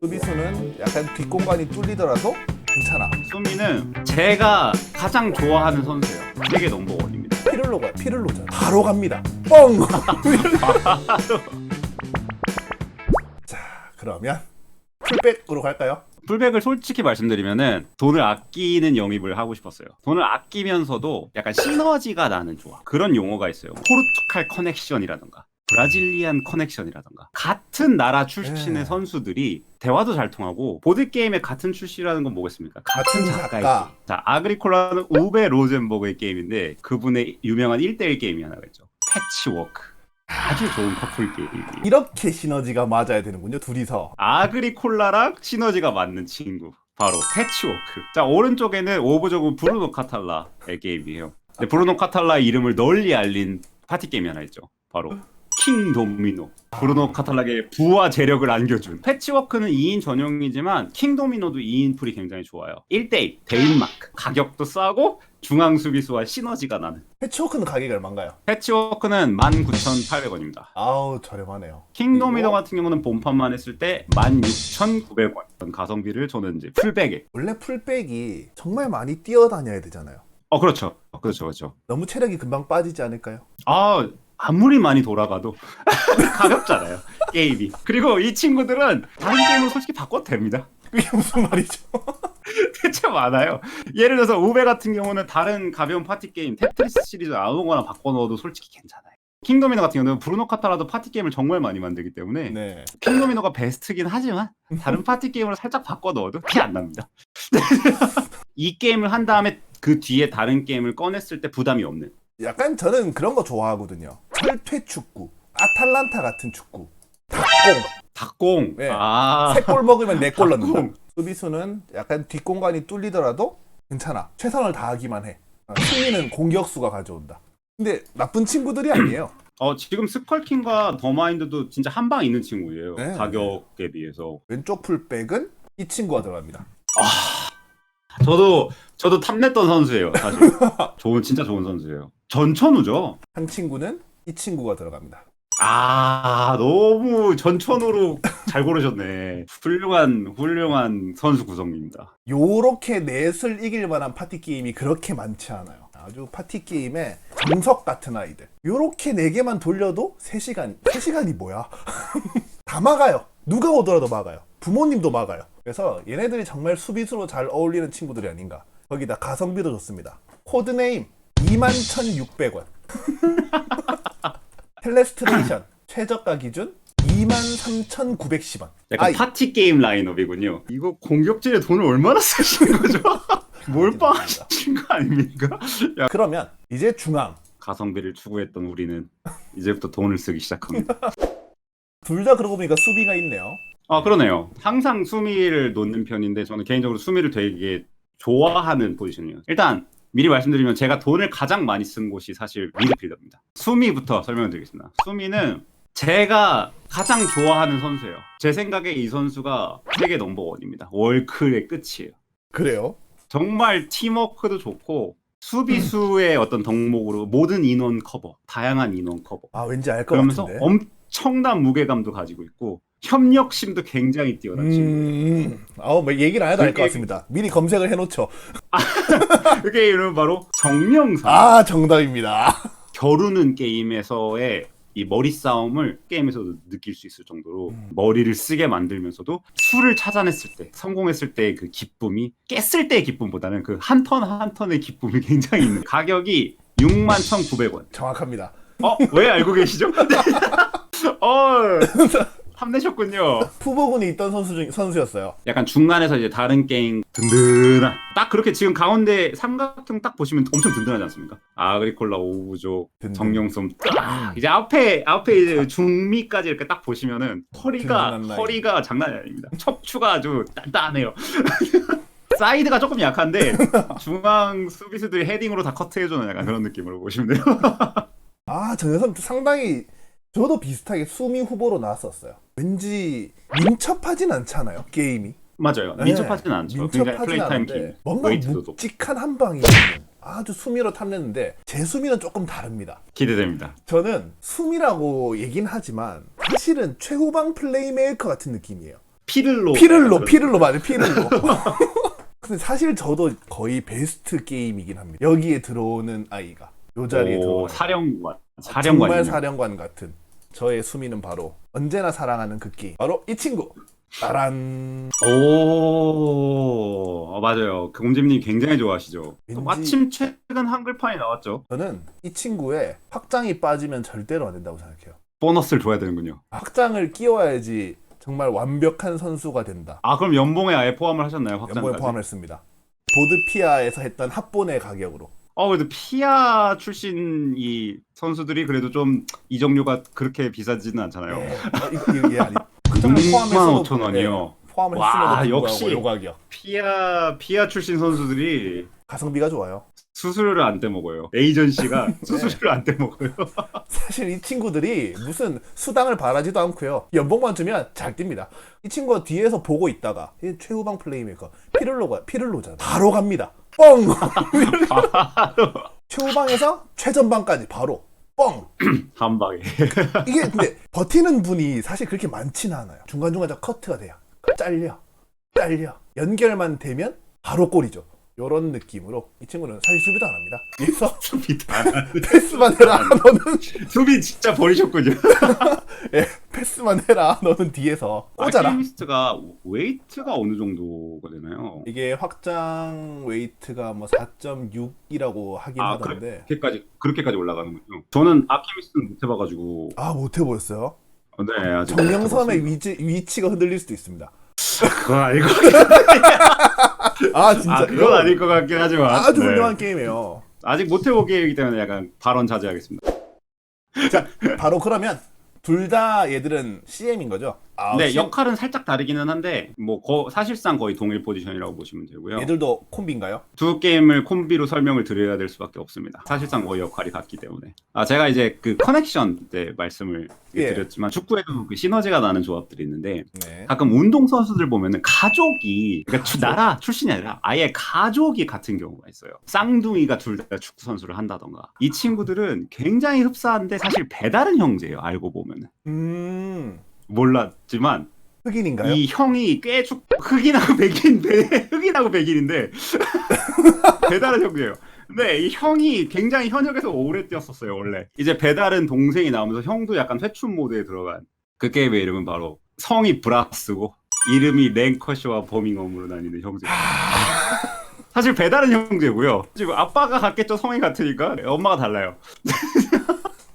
수비수는 약간 뒷공간이 뚫리더라도 괜찮아. 수미는 제가 가장 좋아하는 선수예요. 세계 넘버원입니다. 피를로가 피를로잖아. 바로 갑니다. 뻥. 자 그러면 풀백으로 갈까요? 풀백을 솔직히 말씀드리면은 돈을 아끼는 영입을 하고 싶었어요. 돈을 아끼면서도 약간 시너지가 나는 조합. 그런 용어가 있어요. 포르투갈 커넥션이라던가. 브라질리안 커넥션이라던가 같은 나라 출신의 네. 선수들이 대화도 잘 통하고 보드 게임의 같은 출시라는 건 뭐겠습니까? 같은 작가의 작가. 게임. 자 아그리콜라는 우베 로젠버그의 게임인데 그분의 유명한 1대1 게임이 하나가 있죠. 패치워크. 아주 좋은 커플 게임. 이렇게 시너지가 맞아야 되는군요. 둘이서. 아그리콜라랑 시너지가 맞는 친구 바로 패치워크 자 오른쪽에는 오브저브 브루노 카탈라의 게임이에요 근데 브루노 카탈라의 이름을 널리 알린 파티 게임이 하나 있죠 바로 킹 도미노. 브루노 카탈라에게 부와 재력을 안겨준 패치워크는 2인 전용이지만 킹 도미노도 2인 풀이 굉장히 좋아요. 1대1 대인마크. 가격도 싸고 중앙 수비수와 시너지가 나는. 패치워크는 가격이 얼마인가요? 패치워크는 19,800원입니다. 아우 저렴하네요. 그리고 같은 경우는 본판만 했을 때 16,900원. 가성비를 저는 이제 풀백에. 원래 풀백이 정말 많이 뛰어다녀야 되잖아요. 어 그렇죠. 그렇죠 그렇죠. 너무 체력이 금방 빠지지 않을까요? 아 아무리 많이 돌아가도 가볍잖아요 게임이 그리고 이 친구들은 다른 게임을 솔직히 바꿔도 됩니다 그게 무슨 말이죠? 대체 많아요 예를 들어서 우베 같은 경우는 다른 가벼운 파티 게임 테트리스 시리즈 아무거나 바꿔 넣어도 솔직히 괜찮아요 킹도미너 같은 경우는 브루노 카타라도 파티 게임을 정말 많이 만들기 때문에 네. 킹도미노가 베스트긴 하지만 다른 파티 게임으로 살짝 바꿔 넣어도 티 안 납니다. 이 게임을 한 다음에 그 뒤에 다른 게임을 꺼냈을 때 부담이 없는. 약간 저는 그런 거 좋아하거든요. 철퇴 축구, 아탈란타 같은 축구, 닭공, 닭공. 네. 아. 세골 먹으면 네골 넣는다. 수비수는 약간 뒷공간이 뚫리더라도 괜찮아. 최선을 다하기만 해. 어, 승리는 공격수가 가져온다. 근데 나쁜 친구들이 아니에요. 어 지금 스컬킹과 더마인드도 진짜 한 방 있는 친구예요. 네. 가격에 비해서. 왼쪽 풀백은 이 친구가 들어갑니다. 저도 저도 탐냈던 선수예요. 사실. 좋은 진짜 좋은 선수예요. 전천우죠. 한 친구는 이 친구가 들어갑니다. 아 너무 전천우로 잘 고르셨네. 훌륭한 훌륭한 선수 구성입니다. 요렇게 넷을 이길 만한 파티 게임이 그렇게 많지 않아요. 아주 파티 게임의 정석 같은 아이들. 요렇게 네 개만 돌려도 3시간, 3시간이 뭐야? 다 막아요. 누가 오더라도 막아요. 부모님도 막아요. 그래서 얘네들이 정말 수비수로 잘 어울리는 친구들이 아닌가. 거기다 가성비도 좋습니다. 코드네임 21,600원. 텔레스트레이션 최저가 기준 23,910원. 약간 파티 게임 라인업이군요. 이거 공격진에 돈을 얼마나 쓰시는 거죠? 몰빵하신 거 아닙니까? 그러면 이제 중앙. 가성비를 추구했던 우리는 이제부터 돈을 쓰기 시작합니다. 둘 다 그러고 보니까 수비가 있네요. 아 그러네요. 항상 수미를 놓는 편인데 저는 개인적으로 수미를 되게 좋아하는 포지션이에요. 일단 미리 말씀드리면 제가 돈을 가장 많이 쓴 곳이 사실 미드필더입니다. 수미부터 설명을 드리겠습니다. 수미는 제가 가장 좋아하는 선수예요. 제 생각에 이 선수가 세계 넘버원입니다. 월클의 끝이에요. 그래요? 정말 팀워크도 좋고 수비수의 어떤 덕목으로 모든 인원 커버, 다양한 인원 커버. 아 왠지 알것 그러면서 같은데. 엄 청난 무게감도 가지고 있고 협력심도 굉장히 뛰어난 친구. 음, 아우 뭐 얘기를 안 해도 알 것 같습니다. 미리 검색을 해놓죠. 그게 이름은 바로 정명상. 아 정답입니다. 겨루는 게임에서의 이 머리 싸움을 게임에서도 느낄 수 있을 정도로 음. 머리를 쓰게 만들면서도 수를 찾아냈을 때 성공했을 때그 기쁨이 깼을 때의 기쁨보다는 그 한 턴 한 턴의 기쁨이 굉장히 있는 가격이 61,900원. 정확합니다. 어? 왜 알고 계시죠? 어, 탐내셨군요. 푸보군이 있던 선수 중 선수였어요. 약간 중간에서 이제 다른 게임 든든한 딱 그렇게 지금 가운데 삼각형 딱 보시면 엄청 든든하지 않습니까? 아그리콜라 오브조 든든. 정령섬 딱 이제 앞에 앞에 이제 중미까지 이렇게 딱 보시면은 허리가 든든한 라인. 허리가 장난이 아닙니다. 척추가 아주 단단해요. 사이드가 조금 약한데 중앙 수비수들이 헤딩으로 다 커트해주는 약간 그런 느낌으로 보시면 돼요. 아 저 녀석 상당히 저도 비슷하게 수미 후보로 나왔었어요. 왠지 민첩하진 않잖아요 게임이. 맞아요. 네, 민첩하지는 않죠. 굉장히 민첩하진 플레이 타임 긴 않은데 뭔가 웨이트도 높고 묵직한 한 방이 있는 아주 수미로 탐냈는데 제 수미는 조금 다릅니다. 기대됩니다. 저는 수미라고 얘긴 하지만 사실은 최후방 플레이메이커 같은 느낌이에요. 피를로 피를로 피를로 맞아요 피를로 근데 사실 저도 거의 베스트 게임이긴 합니다 여기에 들어오는 아이가 요 자리에 오, 들어오는 사령관 정말 사령관 사령관 같은 저의 수미는 바로 언제나 사랑하는 그 게임 바로 이 친구. 따란. 오 어, 맞아요. 금잼님 굉장히 좋아하시죠. 왠지- 마침 최근 한글판이 나왔죠. 저는 이 친구의 확장이 빠지면 절대로 안 된다고 생각해요. 보너스를 줘야 되는군요. 확장을 끼워야지 정말 완벽한 선수가 된다. 아 그럼 연봉에 아예 포함을 하셨나요 연봉에 확장까지? 포함했습니다. 보드피아에서 했던 합본의 가격으로 어 그래도 피아 출신 이 선수들이 그래도 좀 이적료가 그렇게 비싸지는 않잖아요 예, 어, 이거, 이거, 예, 아니 확장을 6만 포함해서도 5천 원이요 예, 포함을 와, 했음에도 불구하고 역시. 요 가격 피아 피아 출신 선수들이 가성비가 좋아요 수수료를 안 떼먹어요 에이전시가 네. 수수료를 안 떼먹어요 사실 이 친구들이 무슨 수당을 바라지도 않고요. 연봉만 주면 잘 뜁니다. 이 친구가 뒤에서 보고 있다가 이 최후방 플레이메이커 피를로가 피를로잖아. 바로 갑니다. 뻥. 최후방에서 최전방까지 바로 뻥. 한 방에 이게 근데 버티는 분이 사실 그렇게 많지는 않아요. 중간 중간 저 커트가 돼요. 잘려, 잘려. 연결만 되면 바로 골이죠. 이런 느낌으로 이 친구는 사실 수비도 안 합니다. 그래서 수비 다 패스만 해라. 너는 수비 진짜 버리셨군요 예, 패스만 해라. 너는 뒤에서 꽂아라. 아키미스트가 웨이트가 어느 정도가 되나요? 이게 확장 웨이트가 뭐 4.6이라고 하긴 아, 하던데 그렇게까지 그렇게까지 올라가는군요. 저는 아키미스는 못 해봐가지고 아 못 해보였어요. 네 아직 정령섬의 위치, 위치가 흔들릴 수도 있습니다. 그건 것 아 진짜 아 그건 아닐 것 같긴 하지만 아주 네. 훌륭한 게임이에요. 아직 못 해보기이기 때문에 약간 발언 자제하겠습니다. 바로 그러면 둘 다 얘들은 CM인 거죠? 아, 네 역할은 살짝 다르기는 한데 뭐 거- 사실상 거의 동일 포지션이라고 보시면 되고요. 얘들도 콤비인가요? 두 게임을 콤비로 설명을 드려야 될 수밖에 없습니다. 사실상 거의 역할이 같기 때문에. 아 제가 이제 그 커넥션 때 말씀을 예. 드렸지만 축구에도 그 시너지가 나는 조합들이 있는데 네. 가끔 운동 선수들 보면은 가족이 그러니까 주- 나라 출신이 아니라 아예 가족이 같은 경우가 있어요. 쌍둥이가 둘 다 축구 선수를 한다던가. 이 친구들은 굉장히 흡사한데 사실 배다른 형제예요. 알고 보면은 음 몰랐지만 흑인인가요? 이 형이 꽤 축, 흑인하고 백인 배, 흑인하고 백인인데 배다른 형제예요. 근데 이 형이 굉장히 현역에서 오래 뛰었었어요 원래. 이제 배다른 동생이 나오면서 형도 약간 회춘 모드에 들어간 그 게임의 이름은 바로 성이 브라스고 이름이 랭커시와 버밍엄으로 나뉘는 형제. 사실 배다른 형제고요. 지금 아빠가 같겠죠 성이 같으니까 엄마가 달라요.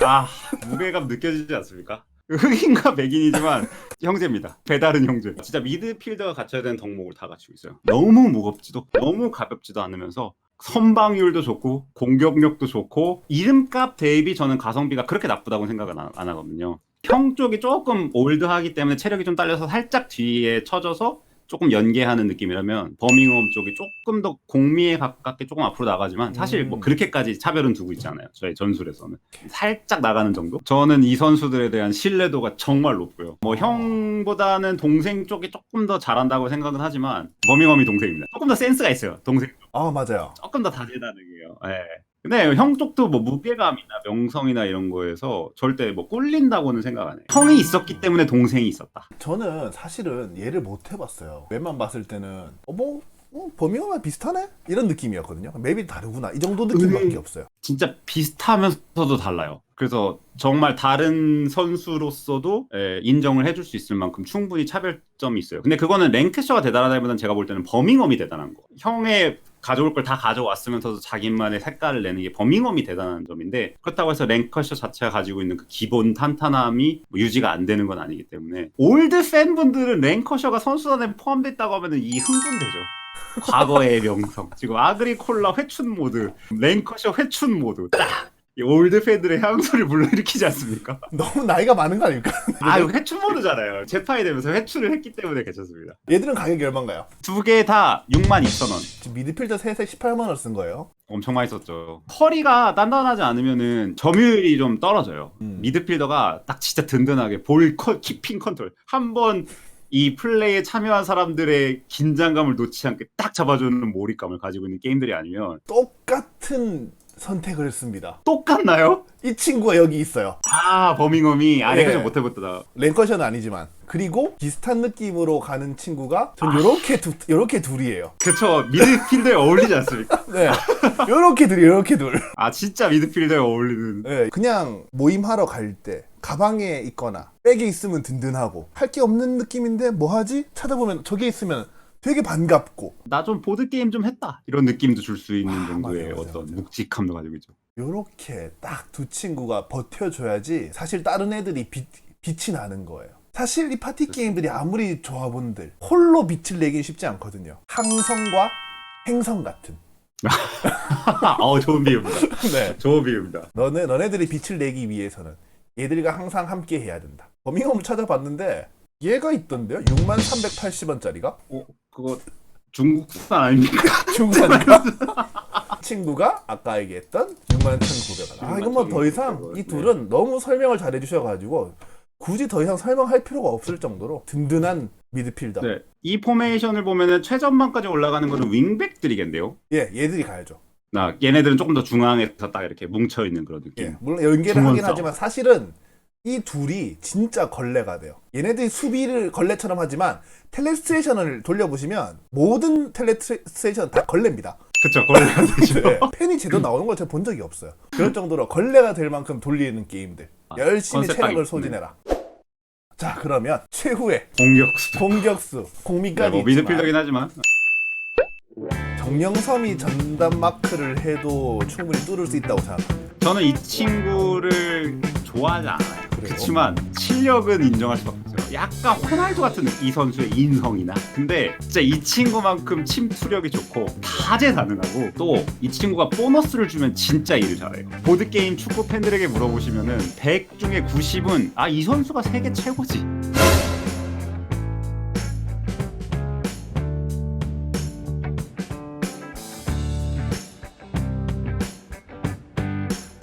아 무게감 느껴지지 않습니까? 흑인과 백인이지만 형제입니다. 배다른 형제. 진짜 미드필더가 갖춰야 되는 덕목을 다 갖추고 있어요. 너무 무겁지도 너무 가볍지도 않으면서 선방률도 좋고 공격력도 좋고 이름값 대비 저는 가성비가 그렇게 나쁘다고 생각은 안, 안 하거든요. 형 쪽이 조금 올드하기 때문에 체력이 좀 딸려서 살짝 뒤에 쳐져서 조금 연계하는 느낌이라면 버밍엄 쪽이 조금 더 공미에 가깝게 조금 앞으로 나가지만 사실 뭐 음. 그렇게까지 차별은 두고 있지 않아요. 저희 전술에서는 살짝 나가는 정도. 저는 이 선수들에 대한 신뢰도가 정말 높고요. 뭐 형보다는 동생 쪽이 조금 더 잘한다고 생각은 하지만 버밍엄이 동생입니다. 조금 더 센스가 있어요. 동생 아 맞아요. 조금 더 다재다능해요. 예. 근데 형 쪽도 뭐 무게감이나 명성이나 이런 거에서 절대 뭐 꿀린다고는 생각 안 해요. 형이 있었기 때문에 동생이 있었다. 저는 사실은 얘를 못 해봤어요. 맵만 봤을 때는 어뭐 어, 범위가 비슷하네 이런 느낌이었거든요. 맵이 다르구나 이 정도 느낌밖에 음. 없어요. 진짜 비슷하면서도 달라요. 그래서 정말 다른 선수로서도 예, 인정을 해줄 수 있을 만큼 충분히 차별점이 있어요. 근데 그거는 랭크셔가 대단하다기보다는 제가 볼 때는 버밍엄이 대단한 거. 형의 가져올 걸 다 가져왔으면서도 자기만의 색깔을 내는 게 버밍엄이 대단한 점인데 그렇다고 해서 랭커셔 자체가 가지고 있는 그 기본 탄탄함이 뭐 유지가 안 되는 건 아니기 때문에 올드 팬분들은 랭커셔가 선수단에 포함됐다고 하면 이 흥분되죠. 과거의 명성. 지금 아그리콜라 회춘 모드, 랭커셔 회춘 모드. 딱! 이 올드 팬들의 향수를 불러일으키지 않습니까? 너무 나이가 많은 거 아닙니까? 아, 이거 회춘 모드잖아요. 재파이 되면서 회춘을 했기 때문에 괜찮습니다. 얘들은 가격이 얼마인가요? 두 개 다 62,000원. 지금 미드필더 셋에 18만 원쓴 거예요. 엄청 많이 썼죠. 허리가 단단하지 않으면은 점유율이 좀 떨어져요. 음. 미드필더가 딱 진짜 든든하게 볼 커, 키핑 컨트롤. 한번 이 플레이에 참여한 사람들의 긴장감을 놓지 않게 딱 잡아주는 몰입감을 가지고 있는 게임들이 아니면 똑같은 선택을 했습니다. 똑같나요? 이 친구가 여기 있어요. 아 버밍엄이 아 예. 내가 좀 못해봤다. 랭커션은 아니지만 그리고 비슷한 느낌으로 가는 친구가 전 요렇게 두 요렇게 둘이에요. 그쵸 미드필더에 어울리지 않습니까? 네, 요렇게 둘이 요렇게 둘. 아 진짜 미드필더에 어울리는. 네, 그냥 모임하러 갈 때 가방에 있거나 백에 있으면 든든하고 할 게 없는 느낌인데 뭐 하지? 찾아보면 저게 있으면 되게 반갑고 나 좀 보드 게임 좀 했다 이런 느낌도 줄 수 있는 아, 정도의 맞아요, 맞아요, 어떤 맞아요. 묵직함도 가지고 있죠. 요렇게 딱 두 친구가 버텨줘야지 사실 다른 애들이 빛, 빛이 나는 거예요. 사실 이 파티 게임들이 아무리 조합원들 홀로 빛을 내긴 쉽지 않거든요. 항성과 행성 같은. 어 좋은 비유입니다. 네. 좋은 비유입니다. 너네 너네들이 빛을 내기 위해서는 얘들과 항상 함께 해야 된다. 버밍엄을 찾아봤는데 얘가 있던데요. 6만 380원짜리가 어 그거 중국산 아닙니까? 중산가 친구가 아까 얘기했던 6만 1,900원. 아 이건 뭐 더 이상 이 둘은 너무 설명을 잘 해 주셔가지고 굳이 더 이상 설명할 필요가 없을 정도로 든든한 미드필더. 네. 이 포메이션을 보면은 최전방까지 올라가는 거는 윙백들이겠네요. 예, 얘들이 가야죠. 나 얘네들은 조금 더 중앙에서 딱 이렇게 뭉쳐 있는 그런 느낌. 예, 물론 연계를 중원 하긴 싸움. 하지만 사실은 이 둘이 진짜 걸레가 돼요. 얘네들이 수비를 걸레처럼 하지만 텔레스트레이션을 돌려보시면 모든 텔레스트레이션 다 걸레입니다. 그쵸 걸레가 되죠. 네, 팬이 제대로 나오는 걸 제가 본 적이 없어요. 그럴 정도로 걸레가 될 만큼 돌리는 게임들. 아, 열심히 체력을 딱 소진해라. 자, 그러면 최후의 공격수. 공격수 네, 공미까지 뭐 미드필더긴 하지만 정령섬이 전담 마크를 해도 충분히 뚫을 수 있다고 생각합니다. 저는 이 친구를 좋아하지 않아요. 그래요? 그렇지만 실력은 인정할 수밖에 없어요. 약간 호날두 같은 이 선수의 인성이나. 근데 진짜 이 친구만큼 침투력이 좋고 타재 가능하고 또 이 친구가 보너스를 주면 진짜 일을 잘해요. 보드 게임 축구 팬들에게 물어보시면은 100 중에 90은 아 이 선수가 세계 최고지.